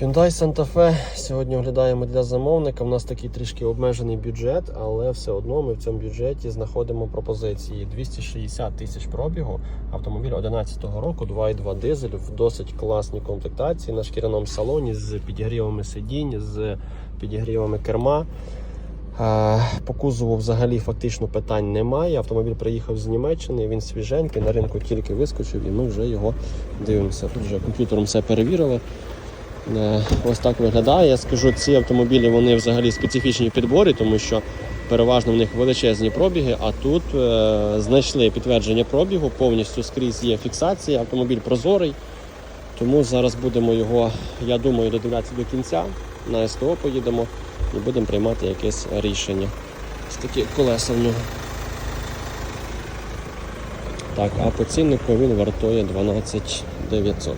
Hyundai Santa Fe сьогодні оглядаємо для замовника. У нас такий трішки обмежений бюджет, але все одно ми в цьому бюджеті знаходимо пропозиції 260 тисяч пробігу. Автомобіль 2011 року, 2.2 дизель в досить класній комплектації на шкіряному салоні з підігрівами сидінь, з підігрівами керма. Е, По кузову взагалі фактично питань немає. Автомобіль приїхав з Німеччини, він свіженький, на ринку тільки вискочив, і ми вже його дивимося. Тут вже комп'ютером все перевірили. Е, Ось так виглядає. Я скажу, ці автомобілі вони взагалі специфічні в підборі, тому що переважно в них величезні пробіги, а тут е, знайшли підтвердження пробігу, повністю скрізь є фіксація, автомобіль прозорий. Тому зараз будемо його, я думаю, додивлятися до кінця. На СТО поїдемо і будемо приймати якесь рішення. Ось такі колеса в нього. Так, а по ціннику він вартує 12 900.